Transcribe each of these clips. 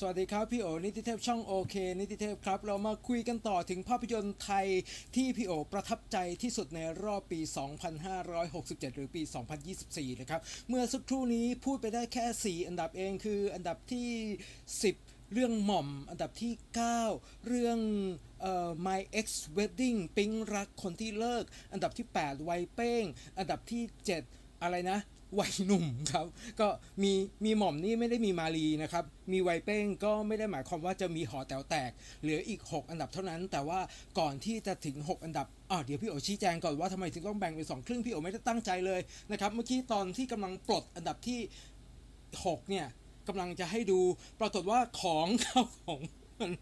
สวัสดีครับ พี่โอนิติเทพช่องโอเคนิติเทพครับ เรามาคุยกันต่อถึงภาพยนตร์ไทยที่พี่โอประทับใจที่สุดในรอบปี 2567 หรือปี 2024 นะครับ เมื่อสักครู่นี้พูดไปได้แค่ 4 อันดับเองคืออันดับที่ 10เรื่องหม่อมอันดับที่ 9 เรื่องเอ่อ My Ex Wedding ปิ๊งรักคนที่เลิก อันดับที่8วัยเป้ง อันดับที่ 7 อะไรนะ วัยหนุ่มครับ ก็มีมีหม่อมนี่ไม่ได้มีมาลีนะครับ มีวัยเป้งก็ไม่ได้หมายความว่าจะมีหอแต๋วแตก เหลืออีก 6 อันดับเท่านั้น แต่ว่าก่อนที่จะถึง 6 อันดับอ่าเดี๋ยวพี่โอชี้แจงก่อนว่าทำไมถึงต้องแบ่งเป็นสองครึ่งพี่โอไม่ได้ตั้งใจเลยนะครับ เมื่อกี้ตอนที่กำลังปลดอันดับที่ 6 เนี่ยกำลังจะให้ดูปรากฏว่าของเข้าของมัน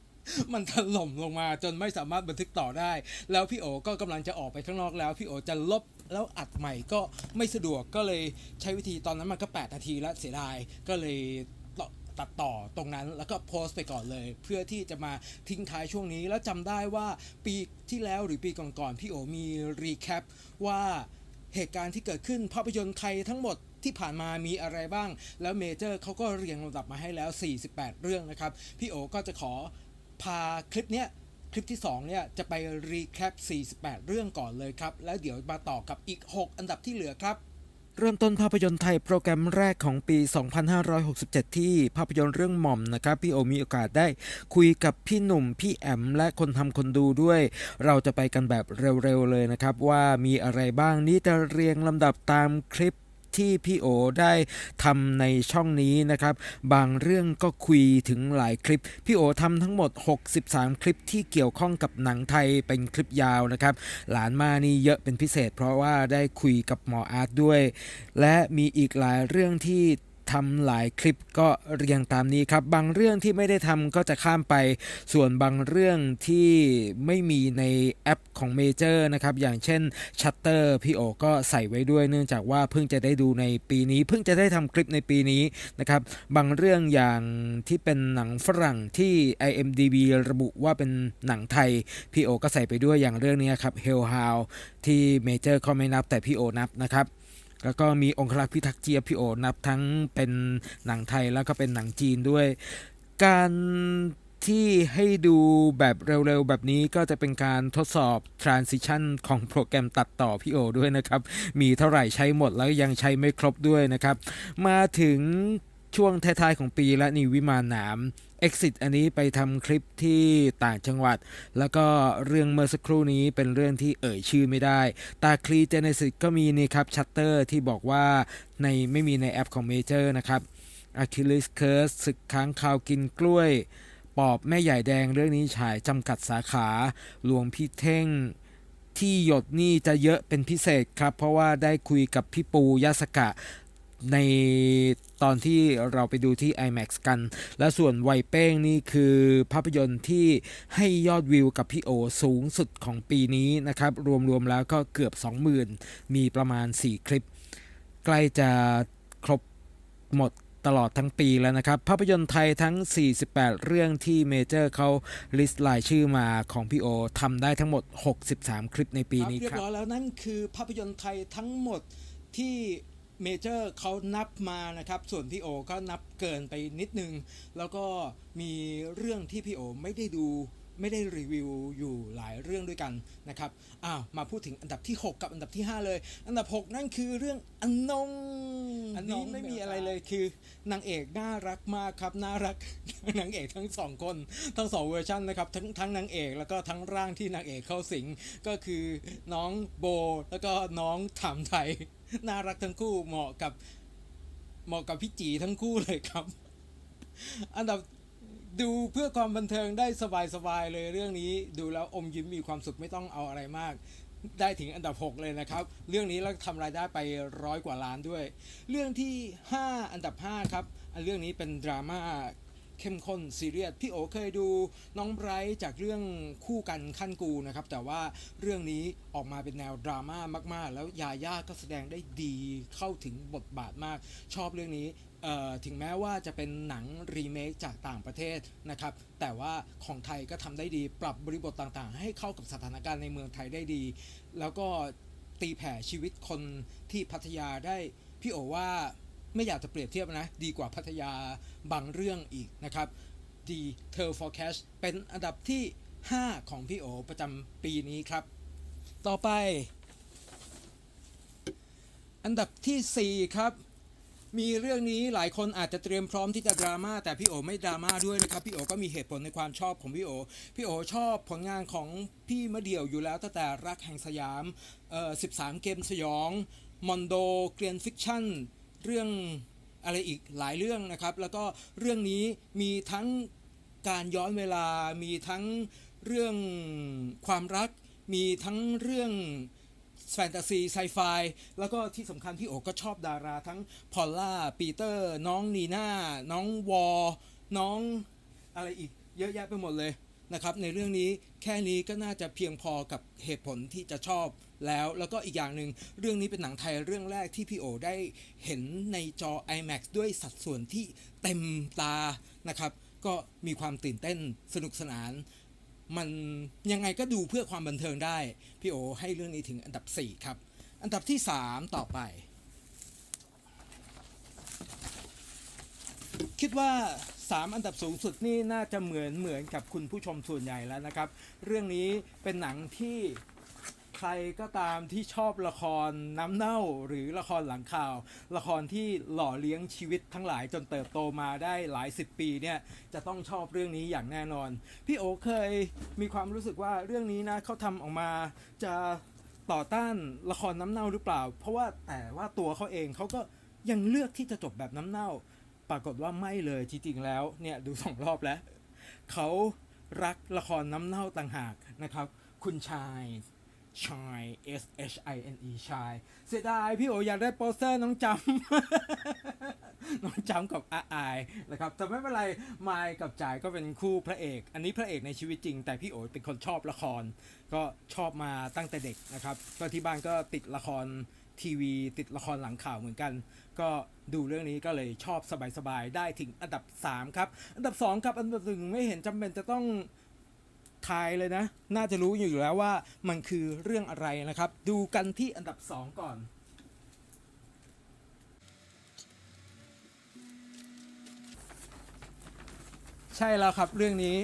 มันถล่มลงมาจนไม่สามารถบันทึกต่อได้ แล้วพี่โอก็กำลังจะออกไปข้างนอกแล้ว พี่โอจะลบแล้วอัดใหม่ก็ไม่สะดวกก็เลยใช้วิธีตอนนั้นมันก็ 8 นาทีแล้วเสียดายก็เลยตัดต่อตรงนั้นแล้วก็โพสต์ไปก่อนเลย เพื่อที่จะมาทิ้งท้ายช่วงนี้ แล้วจำได้ว่าปีที่แล้วหรือปีก่อนๆพี่โอมีรีแคปว่าเหตุการณ์ที่เกิดขึ้นภาพยนตร์ไทยทั้งหมดที่ผ่านมามีอะไรบ้าง แล้วเมเจอร์เขาก็เรียงลำดับมาให้แล้ว 48 เรื่องนะครับ พี่โอก็จะขอ พาคลิปเนี้ยคลิปที่2เนี่ยจะไปรีแคป 48 เรื่องก่อนเลยครับ แล้วเดี๋ยวมาต่อกับอีก 6 อันดับที่เหลือครับ เริ่มต้นภาพยนตร์ไทยโปรแกรมแรกของปี 2567 ที่ภาพยนตร์เรื่องหม่อมนะครับ พี่โอมีโอกาสได้คุยกับพี่หนุ่ม พี่แอม และคนทำคนดูด้วย เราจะไปกันแบบเร็วๆเลยนะครับ ว่ามีอะไรบ้างนี่จะเรียงลำดับตามคลิป ที่พี่โอได้ทำในช่องนี้นะครับ บางเรื่องก็คุยถึงหลายคลิป พี่โอทำทั้งหมด 63 คลิปที่เกี่ยวข้องกับหนังไทยเป็นคลิปยาวนะครับ หลานมานี่เยอะเป็นพิเศษ เพราะว่าได้คุยกับหมออาร์ตด้วย และมีอีกหลายเรื่องที่ ทำหลายคลิปก็เรียงตามนี้ครับ บางเรื่องที่ไม่ได้ทำก็จะข้ามไป ส่วนบางเรื่องที่ไม่มีในแอปของเมเจอร์นะครับ อย่างเช่น Shutter พี่โอก็ใส่ไว้ด้วยเนื่องจากว่าเพิ่งจะได้ดูในปีนี้ เพิ่งจะได้ทำคลิปในปีนี้นะครับ บางเรื่องอย่างที่เป็นหนังฝรั่งที่ IMDB ระบุว่าเป็นหนังไทย พี่โอก็ใส่ไปด้วยอย่างเรื่องนี้ครับ Hell h o u ที่เมเจอร์เขาไม่นับแต่พี่โอนับนะครับ แล้วก็มีองครักษ์พิทักษ์เจียพี่โอนับทั้งเป็นหนังไทยแล้วก็เป็นหนังจีนด้วย การที่ให้ดูแบบเร็วๆ แบบนี้ก็จะเป็นการทดสอบ transition ของโปรแกรมตัดต่อพี่โอด้วยนะครับ มีเท่าไหร่ใช้หมดแล้วยังใช้ไม่ครบด้วยนะครับ มาถึง ช่วงท้ายๆของปีและนี่วิมานหนาม Exit อันนี้ไปทำคลิปที่ต่างจังหวัด แล้วก็เรื่องเมื่อสักครู่นี้เป็นเรื่องที่เอ่ยชื่อไม่ได้ ตาคลีเจเนซิสก็มีนี่ครับชัตเตอร์ที่บอกว่าในไม่มีในแอปของเมเจอร์นะครับ Achilles Curse ศึกค้างคาวกินกล้วย ปอบแม่ใหญ่แดงเรื่องนี้ฉายจำกัดสาขาหลวงพี่เท่งที่หยดนี่จะเยอะเป็นพิเศษครับ เพราะว่าได้คุยกับพี่ปูยาสกะ ในตอนที่เราไปดูที่ IMAX กัน และส่วนไวเป้งนี่คือภาพยนตร์ที่ให้ยอดวิวกับพี่โอสูงสุดของปีนี้นะครับ รวมๆแล้วก็เกือบ 20,000 มีประมาณ 4 คลิป ใกล้จะครบหมดตลอดทั้งปีแล้วนะครับ ภาพยนตร์ไทยทั้ง 48 เรื่องที่เมเจอร์เขาลิสต์รายชื่อมาของพี่โอทำได้ทั้งหมด 63 คลิปในปีนี้เรียครับบร้อยแล้วนั่นคือภาพยนตร์ไทยทั้งหมดที่ เมเจอร์เขานับมานะครับ ส่วนพี่โอก็นับเกินไปนิดนึง แล้วก็มีเรื่องที่พี่โอไม่ได้ดู ไม่ได้รีวิวอยู่หลายเรื่องด้วยกันนะครับอ้าวมาพูดถึงอันดับที่ 6 กับอันดับที่ 5 เลย อันดับ 6 นั่นคือเรื่องอนนงอันนี้ไม่มีอะไรเลยคือนางเอกน่ารักมากครับน่ารักนางเอกทั้งสองคนทั้งสองเวอร์ชันนะครับทั้งทั้งนางเอกแล้วก็ทั้งร่างที่นางเอกเข้าสิงก็คือน้องโบแล้วก็น้องถามไทยน่ารักทั้งคู่เหมาะกับเหมาะกับพี่จีทั้งคู่เลยครับ อันดับ ดูเพื่อความบันเทิงได้สบายๆเลยเรื่องนี้ ดูแล้วอมยิ้มมีความสุขไม่ต้องเอาอะไรมาก ได้ถึงอันดับ 6 เลยนะครับ เรื่องนี้แล้วทำรายได้ไปร้อยกว่าล้านด้วย เรื่องที่ 5 อันดับ 5 ครับอันเรื่องนี้เป็นดราม่าเข้มข้นซีเรียสพี่โอเคยดูน้องไบรท์จากเรื่องคู่กันขั้นกูนะครับ แต่ว่าเรื่องนี้ออกมาเป็นแนวดราม่ามาก ๆ แล้วยาย่าก็แสดงได้ดีเข้าถึงบทบาทมาก ชอบเรื่องนี้ ถึงแม้ว่าจะเป็นหนังรีเมคจากต่างประเทศนะครับ แต่ว่าของไทยก็ทำได้ดี ปรับบริบทต่างๆ ให้เข้ากับสถานการณ์ในเมืองไทยได้ดี แล้วก็ตีแผ่ชีวิตคนที่พัทยาได้ พี่โอว่าไม่อยากจะเปรียบเทียบนะ ดีกว่าพัทยาบางเรื่องอีกนะครับ The t e r Forecast เป็นอันดับที่ 5 ของพี่โอประจำปีนี้ครับ ต่อไป อันดับทีสี่4 ครับ มีเรื่องนี้หลายคนอาจจะเตรียมพร้อมที่จะดราม่าแต่พี่โอไม่ดราม่าด้วยนะครับพี่โอก็มีเหตุผลในความชอบของพี่โอพี่โอชอบผลงานของพี่มะเดี่ยวอยู่แล้วตั้งแต่รักแห่งสยามเอ่อ13 เกมสยองมอนโดเกรียนฟิกชั่นเรื่องอะไรอีกหลายเรื่องนะครับ แล้วก็เรื่องนี้มีทั้งการย้อนเวลามีทั้งเรื่องความรัก มีทั้งเรื่อง แฟนตาซีไซไฟแล้วก็ที่สำคัญพี่โอ๋ก็ชอบดาราทั้งพอลล่าปีเตอร์ น้องนีน่า น้องวอน้องอะไรอีกเยอะแยะไปหมดเลยนะครับ ในเรื่องนี้แค่นี้ก็น่าจะเพียงพอกับเหตุผลที่จะชอบแล้ว แล้วก็อีกอย่างหนึ่งเรื่องนี้เป็นหนังไทยเรื่องแรกที่พี่โอได้เห็นในจอ IMAX ด้วยสัดส่วนที่เต็มตานะครับ ก็มีความตื่นเต้นสนุกสนาน มันยังไงก็ดูเพื่อความบันเทิงได้ พี่โอให้เรื่องนี้ถึงอันดับ 4 ครับ อันดับที่ 3 ต่อไป คิดว่า 3 อันดับสูงสุดนี่น่าจะเหมือนเหมือนกับคุณผู้ชมส่วนใหญ่แล้วนะครับ เรื่องนี้เป็นหนังที่ ใครก็ตามที่ชอบละครน้ำเน่าหรือละครหลังข่าว ละครที่หล่อเลี้ยงชีวิตทั้งหลายจนเติบโตมาได้หลายสิบปีเนี่ยจะต้องชอบเรื่องนี้อย่างแน่นอน พี่โอเคยมีความรู้สึกว่าเรื่องนี้นะเขาทำออกมาจะต่อต้านละครน้ำเน่าหรือเปล่า เพราะว่าแต่ว่าตัวเขาเองเขาก็ยังเลือกที่จะจบแบบน้ำเน่า ปรากฏว่าไม่เลยจริงๆแล้วเนี่ยดูสองรอบแล้วเขารักละครน้ำเน่าต่างหากนะครับ คุณชาย ชาย S H I N E ชายเสียดายพี่โออยากได้โปสเตอร์น้องจำ น้องจำกับอาอายนะครับแต่ไม่เป็นไรมายกับจ่ายก็เป็นคู่พระเอก อันนี้พระเอกในชีวิตจริง แต่พี่โอเป็นคนชอบละคร ก็ชอบมาตั้งแต่เด็กนะครับก็ที่บ้านก็ติดละครทีวีติดละครหลังข่าวเหมือนกัน ก็ดูเรื่องนี้ก็เลยชอบสบายๆ ได้ถึงอันดับ 3 ครับ อันดับ 2 ครับ อันดับหนึ่งไม่เห็นจำเป็นจะต้อง ทายเลยนะ น่าจะรู้อยู่แล้วว่ามันคือเรื่องอะไรนะครับ ดูกันที่อันดับ 2 ก่อน ใช่แล้วครับเรื่องนี้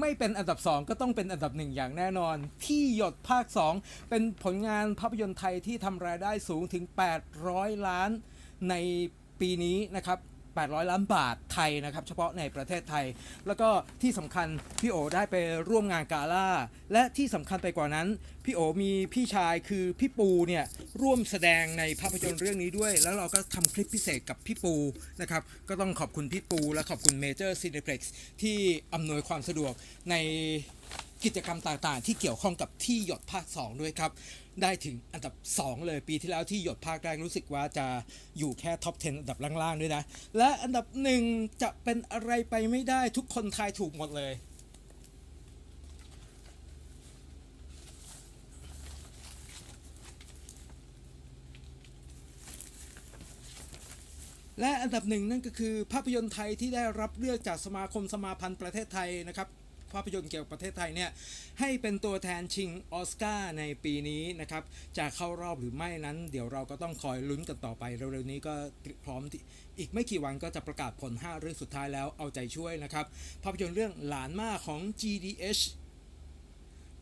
ไม่เป็นอันดับ 2 ก็ต้องเป็นอันดับหนึ่งอย่างแน่นอน ที่หยดภาค 2 เป็นผลงานภาพยนตร์ไทยที่ทำรายได้สูงถึง 800 ล้านในปีนี้นะครับ 800 ล้านบาทไทยนะครับเฉพาะในประเทศไทย แล้วก็ที่สำคัญพี่โอได้ไปร่วมงานกาล่า และที่สำคัญไปกว่านั้น พี่โอมีพี่ชายคือพี่ปูเนี่ยร่วมแสดงในภาพยนตร์เรื่องนี้ด้วย แล้วเราก็ทำคลิปพิเศษกับพี่ปูนะครับก็ต้องขอบคุณพี่ปูและขอบคุณเมเจอร์ซีเนเพล็กซ์ที่อำนวยความสะดวกในกิจกรรมต่างๆ ที่เกี่ยวข้องกับที่หยดภาค 2 ด้วยครับ ได้ถึงอันดับ 2 เลยปีที่แล้วที่หยดภาคแรกรู้สึกว่าจะอยู่แค่ท็อป 10 อันดับล่างๆด้วยนะ และอันดับหนึ่งจะเป็นอะไรไปไม่ได้ทุกคนทายถูกหมดเลยและอันดับหนึ่งนั่นก็คือภาพยนตร์ไทยที่ได้รับเลือกจากสมาคมสมาพันธ์ประเทศไทยนะครับ ภาพยนตร์เกี่ยวกับประเทศไทยเนี่ยให้เป็นตัวแทนชิงออสการ์ในปีนี้นะครับจะเข้ารอบหรือไม่นั้น เดี๋ยวเราก็ต้องคอยลุ้นกันต่อไปเร็วๆนี้ก็พร้อมอีกไม่กี่วันก็จะประกาศผล 5 เรื่องสุดท้ายแล้วเอาใจช่วยนะครับภาพยนตร์เรื่องหลานมาของ GDH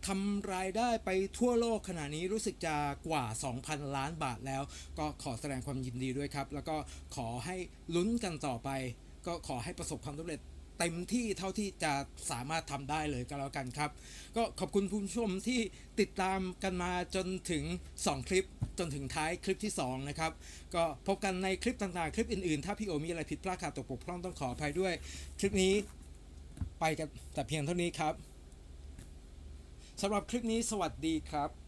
ทำรายได้ไปทั่วโลกขณะนี้รู้สึกจะกว่า 2,000 ล้านบาทแล้ว ก็ขอแสดงความยินดีด้วยครับ แล้วก็ขอให้ลุ้นกันต่อไป ก็ขอให้ประสบความสำเร็จ เต็มที่เท่าที่จะสามารถทำได้เลยก็แล้วกันครับ ก็ขอบคุณผู้ชมที่ติดตามกันมาจนถึง 2 คลิปจนถึงท้ายคลิปที่ 2 นะครับ ก็พบกันในคลิปต่างๆ คลิปอื่นๆ ถ้าพี่โอมีอะไรผิดพลาดขาดตกบกพร่องต้องขออภัยด้วย คลิปนี้ไปกันแต่เพียงเท่านี้ครับสำหรับคลิปนี้สวัสดีครับ